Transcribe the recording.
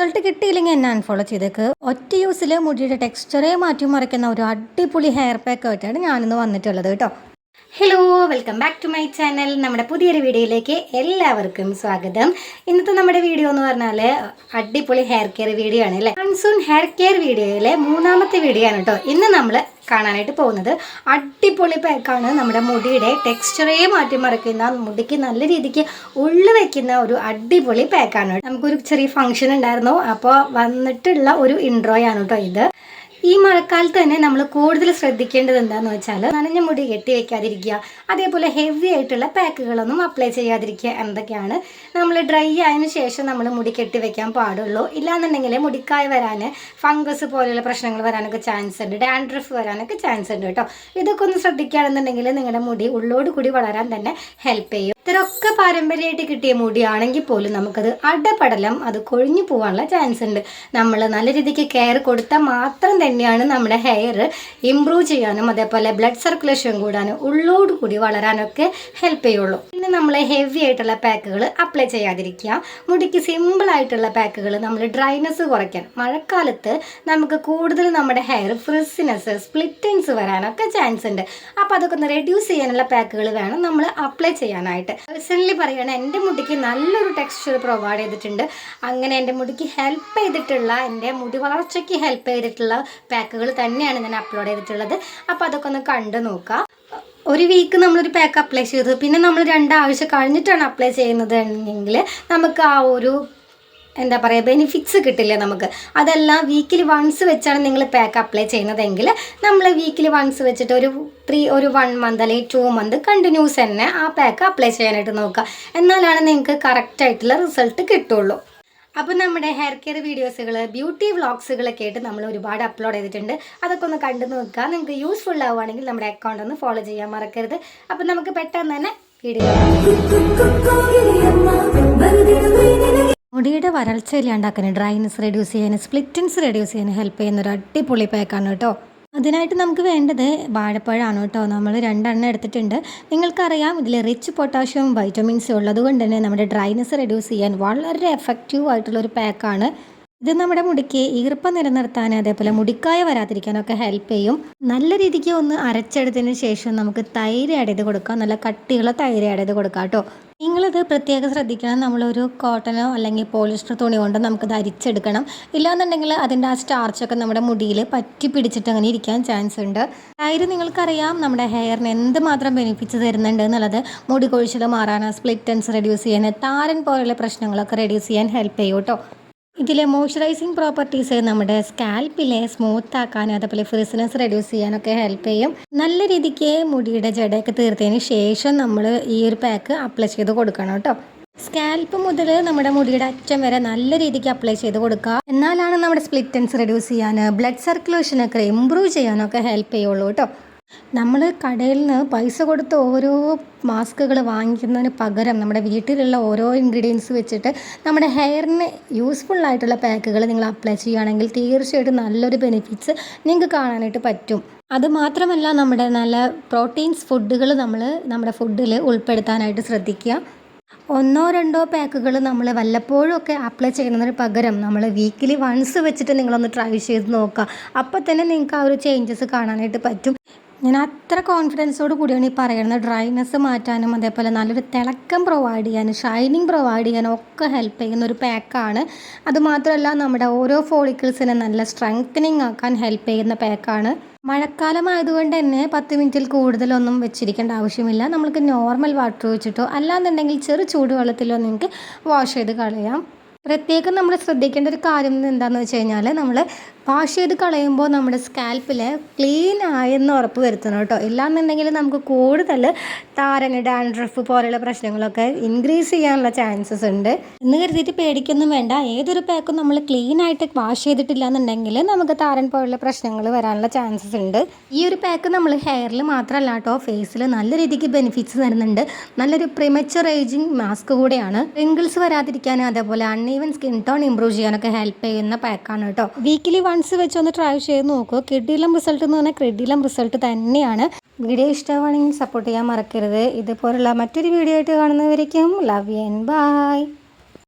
Result കിട്ടിയില്ലെങ്കിൽ എന്നെ unfollow ചെയ്തേക്ക്. ഒറ്റ യൂസിൽ മുടിയുടെ ടെക്സ്ചറേ മാറ്റി മറിക്കുന്ന ഒരു അടിപൊളി ഹെയർ പാക്ക് ആയിട്ടാണ് ഞാനിന്ന് വന്നിട്ടുള്ളത് കേട്ടോ. Hello welcome back to my channel നമ്മുടെ പുതിയൊരു വീഡിയോയിലേക്ക് എല്ലാവർക്കും സ്വാഗതം. ഇന്നത്തെ നമ്മുടെ വീഡിയോ എന്ന് പറഞ്ഞാൽ അടിപൊളി ഹെയർ കെയർ വീഡിയോ ആണ് അല്ലേ? മൺസൂൺ ഹെയർ കെയർ വീഡിയോയിലെ മൂന്നാമത്തെ വീഡിയോ ആണ് കേട്ടോ. ഇന്ന് നമ്മൾ കാണാനായിട്ട് പോകുന്നത് അടിപൊളി പാക്കാണ് നമ്മുടെ മുടിയുടെ ടെക്സ്ചറേ മാറ്റിമറിക്കുന്ന മുടിക്ക് നല്ല രീതിക്ക് ഉള്ളു വെക്കുന്ന ഒരു അടിപൊളി പാക്കാണ് നമുക്കൊരു ചെറിയ ഫംഗ്ഷൻ ഉണ്ടായിരുന്നു. അപ്പോൾ വന്നിട്ടുള്ള ഒരു ഇൻട്രോയാണ് കേട്ടോ ഇത്. ഈ മഴക്കാലത്ത് തന്നെ നമ്മൾ കൂടുതൽ ശ്രദ്ധിക്കേണ്ടത് എന്താണെന്ന് വെച്ചാൽ നനഞ്ഞ മുടി കെട്ടി വെക്കാതിരിക്കുക. അതേപോലെ ഹെവി ആയിട്ടുള്ള പാക്കുകളൊന്നും അപ്ലൈ ചെയ്യാതിരിക്കുക എന്തൊക്കെയാണ് നമ്മൾ ഡ്രൈ ആയതിനു ശേഷം നമ്മൾ മുടി കെട്ടി വെക്കാൻ പാടുള്ളൂ. ഇല്ലാന്നുണ്ടെങ്കിൽ മുടിക്കായ വരാൻ ഫംഗസ് പോലെയുള്ള പ്രശ്നങ്ങൾ വരാനൊക്കെ ചാൻസ് ഉണ്ട്. ഡാൻഡ്രഫ് വരാനൊക്കെ ചാൻസ് ഉണ്ട് കേട്ടോ. ഇതൊക്കെ ഒന്ന് ശ്രദ്ധിക്കുകയാണെന്നുണ്ടെങ്കിൽ നിങ്ങളുടെ മുടി ഉള്ളോട് കൂടി വളരാൻ തന്നെ ഹെൽപ്പ് ചെയ്യും. ഇത്രയൊക്കെ പാരമ്പര്യമായിട്ട് കിട്ടിയ മുടിയാണെങ്കിൽ പോലും നമുക്കത് അടപടലം അത് കൊഴിഞ്ഞു പോകാനുള്ള ചാൻസ് ഉണ്ട്. നമ്മൾ നല്ല രീതിക്ക് കെയർ കൊടുത്താൽ മാത്രം തന്നെയാണ് നമ്മുടെ ഹെയർ ഇമ്പ്രൂവ് ചെയ്യാനും അതേപോലെ ബ്ലഡ് സർക്കുലേഷൻ കൂടാനും ഉള്ളോട് കൂടി വളരാനൊക്കെ ഹെൽപ്പ് ചെയ്യുള്ളൂ. പിന്നെ നമ്മൾ ഹെവി ആയിട്ടുള്ള പാക്കുകൾ അപ്ലൈ ചെയ്യാതിരിക്കുക. മുടിക്ക് സിമ്പിൾ ആയിട്ടുള്ള പാക്കുകൾ നമ്മൾ ഡ്രൈനെസ് കുറയ്ക്കാൻ മഴക്കാലത്ത് നമുക്ക് കൂടുതൽ നമ്മുടെ ഹെയർ ഫ്രിസിനെസ് സ്പ്ലിറ്റിങ്സ് വരാനൊക്കെ ചാൻസ് ഉണ്ട്. അപ്പോൾ അതൊക്കെ ഒന്ന് റെഡ്യൂസ് ചെയ്യാനുള്ള പാക്കുകൾ വേണം നമ്മൾ അപ്ലൈ ചെയ്യാനായിട്ട്. പേഴ്സണലി പറയുകയാണെങ്കിൽ എന്റെ മുടിക്ക് നല്ലൊരു ടെക്സ്ചർ പ്രൊവൈഡ് ചെയ്തിട്ടുണ്ട്. അങ്ങനെ എന്റെ മുടിക്ക് ഹെൽപ്പ് ചെയ്തിട്ടുള്ള എന്റെ മുടി വളർച്ചയ്ക്ക് ഹെൽപ്പ് ചെയ്തിട്ടുള്ള പാക്കുകൾ തന്നെയാണ് ഞാൻ അപ്ലോഡ് ചെയ്തിട്ടുള്ളത്. അപ്പോൾ അതൊക്കെ ഒന്ന് കണ്ടു നോക്കാം. ഒരു വീക്ക് നമ്മളൊരു പാക്ക് അപ്ലൈ ചെയ്തു. പിന്നെ നമ്മൾ രണ്ടാഴ്ച കഴിഞ്ഞിട്ടാണ് അപ്ലൈ ചെയ്യുന്നത് എങ്കിൽ നമുക്ക് ആ ഒരു എന്താ പറയുക ബെനിഫിറ്റ്സ് കിട്ടില്ല നമുക്ക്? അതെല്ലാം വീക്കിലി വൺസ് വെച്ചാണ് നിങ്ങൾ പാക്ക് അപ്ലൈ ചെയ്യുന്നതെങ്കിൽ നമ്മൾ വീക്കിലി വൺസ് വെച്ചിട്ട് ഒരു ത്രീ ഒരു വൺ മന്ത് അല്ലെങ്കിൽ ടു മന്ത് കണ്ടിന്യൂസ് തന്നെ ആ പാക്ക് അപ്ലൈ ചെയ്യാനായിട്ട് നോക്കുക. എന്നാലാണ് നിങ്ങൾക്ക് കറക്റ്റായിട്ടുള്ള റിസൾട്ട് കിട്ടുള്ളൂ. അപ്പോൾ നമ്മുടെ ഹെയർ കെയർ വീഡിയോസുകൾ ബ്യൂട്ടി വ്ളോഗ്സുകളൊക്കെ ആയിട്ട് നമ്മൾ ഒരുപാട് അപ്ലോഡ് ചെയ്തിട്ടുണ്ട്. അതൊക്കെ ഒന്ന് കണ്ടു നോക്കുക. നിങ്ങൾക്ക് യൂസ്ഫുൾ ആവുകയാണെങ്കിൽ നമ്മുടെ അക്കൗണ്ട് ഒന്ന് ഫോളോ ചെയ്യാൻ മറക്കരുത്. അപ്പോൾ നമുക്ക് പെട്ടെന്ന് തന്നെ വീഡിയോ മുടിയുടെ വരൾച്ച ഇല്ലാണ്ടാക്കാൻ ഡ്രൈനസ് റെഡ്യൂസ് ചെയ്യാൻ സ്പ്ലിറ്റൻസ് റെഡ്യൂസ് ചെയ്യാൻ ഹെൽപ്പ് ചെയ്യുന്ന ഒരു അടിപൊളി പാക്കാണ് കേട്ടോ അതിനായിട്ട് നമുക്ക് വേണ്ടത് വാഴപ്പഴമാണ് കേട്ടോ നമ്മൾ രണ്ടെണ്ണം എടുത്തിട്ടുണ്ട്. നിങ്ങൾക്കറിയാം ഇതിൽ റിച്ച് പൊട്ടാഷ്യം വൈറ്റമിൻസും ഉള്ളതുകൊണ്ട് തന്നെ നമ്മുടെ ഡ്രൈനസ് റെഡ്യൂസ് ചെയ്യാൻ വളരെ എഫക്റ്റീവ് ആയിട്ടുള്ള ഒരു പാക്കാണ് ഇത് നമ്മുടെ മുടിക്ക് ഈർപ്പം നിലനിർത്താൻ അതേപോലെ മുടിക്കായ വരാതിരിക്കാനൊക്കെ ഹെൽപ്പ് ചെയ്യും. നല്ല രീതിക്ക് ഒന്ന് അരച്ചെടുത്തതിന് ശേഷം നമുക്ക് തൈര് ആഡ് ചെയ്ത് കൊടുക്കാം. നല്ല കട്ടിയുള്ള തൈര് ആഡ് ചെയ്ത് കൊടുക്കാം കേട്ടോ. നിങ്ങളിത് പ്രത്യേകം ശ്രദ്ധിക്കണം. നമ്മളൊരു കോട്ടനോ അല്ലെങ്കിൽ പോളിസ്റ്റർ തുണി കൊണ്ടോ നമുക്കത് അരിച്ചെടുക്കണം. ഇല്ലാന്നുണ്ടെങ്കിൽ അതിന്റെ ആ സ്റ്റാർച്ചൊക്കെ നമ്മുടെ മുടിയിൽ പറ്റി പിടിച്ചിട്ട് അങ്ങനെ ഇരിക്കാൻ ചാൻസ് ഉണ്ട്. തൈര് നിങ്ങൾക്കറിയാം നമ്മുടെ ഹെയറിന് എന്തുമാത്രം ബെനിഫിറ്റ്സ് തരുന്നുണ്ട് എന്നുള്ളത്. മുടി കൊഴിച്ചിൽ മാറാൻ സ്പ്ലിറ്റൻസ് റെഡ്യൂസ് ചെയ്യാൻ താരൻ പോലെയുള്ള പ്രശ്നങ്ങളൊക്കെ റെഡ്യൂസ് ചെയ്യാൻ ഹെൽപ്പ് ചെയ്യും കേട്ടോ. ഇതിലെ മോയ്സ്ചറൈസിങ് പ്രോപ്പർട്ടീസ് നമ്മുടെ സ്കാൽപ്പിലെ സ്മൂത്ത് ആക്കാനും അതേപോലെ ഫ്രിസിനെസ് റെഡ്യൂസ് ചെയ്യാനൊക്കെ ഹെൽപ്പ് ചെയ്യും. നല്ല രീതിക്ക് മുടിയുടെ ജടയൊക്കെ തീർത്തതിന് ശേഷം നമ്മൾ ഈ ഒരു പാക്ക് അപ്ലൈ ചെയ്ത് കൊടുക്കണം കേട്ടോ. സ്കാൽപ്പ് മുതൽ നമ്മുടെ മുടിയുടെ അറ്റം വരെ നല്ല രീതിക്ക് അപ്ലൈ ചെയ്ത് കൊടുക്കുക. എന്നാലാണ് നമ്മുടെ സ്പ്ലിറ്റൻസ് റെഡ്യൂസ് ചെയ്യാൻ ബ്ലഡ് സർക്കുലേഷനൊക്കെ ഇമ്പ്രൂവ് ചെയ്യാനൊക്കെ ഹെൽപ്പ് ചെയ്യുള്ളൂ കേട്ടോ. നമ്മൾ കടയിൽ നിന്ന് പൈസ കൊടുത്ത് ഓരോ മാസ്കുകൾ വാങ്ങിക്കുന്നതിന് പകരം നമ്മുടെ വീട്ടിലുള്ള ഓരോ ഇൻഗ്രീഡിയൻസ് വെച്ചിട്ട് നമ്മുടെ ഹെയറിന് യൂസ്ഫുൾ ആയിട്ടുള്ള പാക്കുകൾ നിങ്ങൾ അപ്ലൈ ചെയ്യുകയാണെങ്കിൽ തീർച്ചയായിട്ടും നല്ലൊരു ബെനിഫിറ്റ്സ് നിങ്ങൾക്ക് കാണാനായിട്ട് പറ്റും. അത് മാത്രമല്ല നമ്മുടെ നല്ല പ്രോട്ടീൻസ് ഫുഡുകൾ നമ്മൾ നമ്മുടെ ഫുഡിൽ ഉൾപ്പെടുത്താനായിട്ട് ശ്രദ്ധിക്കുക. ഒന്നോ രണ്ടോ പാക്കുകൾ നമ്മൾ വല്ലപ്പോഴും ഒക്കെ അപ്ലൈ ചെയ്യുന്നതിന് പകരം നമ്മൾ വീക്കിലി വൺസ് വെച്ചിട്ട് നിങ്ങളൊന്ന് ട്രൈ ചെയ്ത് നോക്കുക. അപ്പോൾ തന്നെ നിങ്ങൾക്ക് ആ ഒരു ചേഞ്ചസ് കാണാനായിട്ട് പറ്റും. ഞാൻ അത്ര കോൺഫിഡൻസോട് കൂടിയാണ് ഈ പറയുന്നത്. ഡ്രൈനെസ് മാറ്റാനും അതേപോലെ നല്ലൊരു തിളക്കം പ്രൊവൈഡ് ചെയ്യാനും ഷൈനിങ് പ്രൊവൈഡ് ചെയ്യാനും ഒക്കെ ഹെൽപ്പ് ചെയ്യുന്ന ഒരു പാക്കാണ് അതുമാത്രമല്ല നമ്മുടെ ഓരോ ഫോളിക്കിൾസിനെ നല്ല സ്ട്രെങ്തനിങ് ആക്കാൻ ഹെൽപ്പ് ചെയ്യുന്ന പാക്കാണ് മഴക്കാലമായതുകൊണ്ട് തന്നെ പത്ത് മിനിറ്റിൽ കൂടുതലൊന്നും വെച്ചിരിക്കേണ്ട ആവശ്യമില്ല. നമുക്ക് നോർമൽ വാട്ടർ വെച്ചിട്ടോ അല്ലാന്നുണ്ടെങ്കിൽ ചെറു ചൂടുവെള്ളത്തിലോ നിങ്ങൾക്ക് വാഷ് ചെയ്ത് കളയാം. പ്രത്യേകം നമ്മൾ ശ്രദ്ധിക്കേണ്ട ഒരു കാര്യം എന്താണെന്ന് വെച്ച് കഴിഞ്ഞാൽ നമ്മൾ വാഷ് ചെയ്ത് കളയുമ്പോൾ നമ്മുടെ സ്കാൽപ്പിൽ ക്ലീൻ ആയെന്ന് ഉറപ്പ് വരുത്തണം കേട്ടോ. ഇല്ലാന്നുണ്ടെങ്കിൽ നമുക്ക് കൂടുതൽ താരന് ഡാൻഡ്രഫ് പോലെയുള്ള പ്രശ്നങ്ങളൊക്കെ ഇൻക്രീസ് ചെയ്യാനുള്ള ചാൻസസ് ഉണ്ട്. എന്ന് കരുതിയിട്ട് പേടിക്കൊന്നും വേണ്ട. ഏതൊരു പാക്കും നമ്മൾ ക്ലീൻ ആയിട്ട് വാഷ് ചെയ്തിട്ടില്ല എന്നുണ്ടെങ്കിൽ നമുക്ക് താരൻ പോലുള്ള പ്രശ്നങ്ങൾ വരാനുള്ള ചാൻസസ് ഉണ്ട്. ഈ ഒരു പാക്ക് നമ്മൾ ഹെയറിൽ മാത്രമല്ല കേട്ടോ ഫേസിൽ നല്ല രീതിക്ക് ബെനിഫിറ്റ്സ് തരുന്നുണ്ട്. നല്ലൊരു പ്രിമച്ചർ ഏജിങ് മാസ്ക് കൂടെയാണ്. റിങ്കിൾസ് വരാതിരിക്കാനും അതേപോലെ അൺഈവൻ സ്കിൻ ടോൺ ഇമ്പ്രൂവ് ചെയ്യാനൊക്കെ ഹെൽപ്പ് ചെയ്യുന്ന പാക്കാണ് കേട്ടോ വീക്കിലി വൺസ് വെച്ച് ഒന്ന് ട്രൈ ചെയ്ത് നോക്കുക കിഡിലം റിസൾട്ട് എന്ന് പറഞ്ഞാൽ കിഡിലം റിസൾട്ട് തന്നെയാണ്. വീഡിയോ ഇഷ്ടമാണെങ്കിൽ സപ്പോർട്ട് ചെയ്യാൻ മറക്കരുത്. ഇതുപോലുള്ള മറ്റൊരു വീഡിയോ ആയിട്ട് കാണുന്നവരേക്കും ലവ് യു ആൻഡ് ബൈ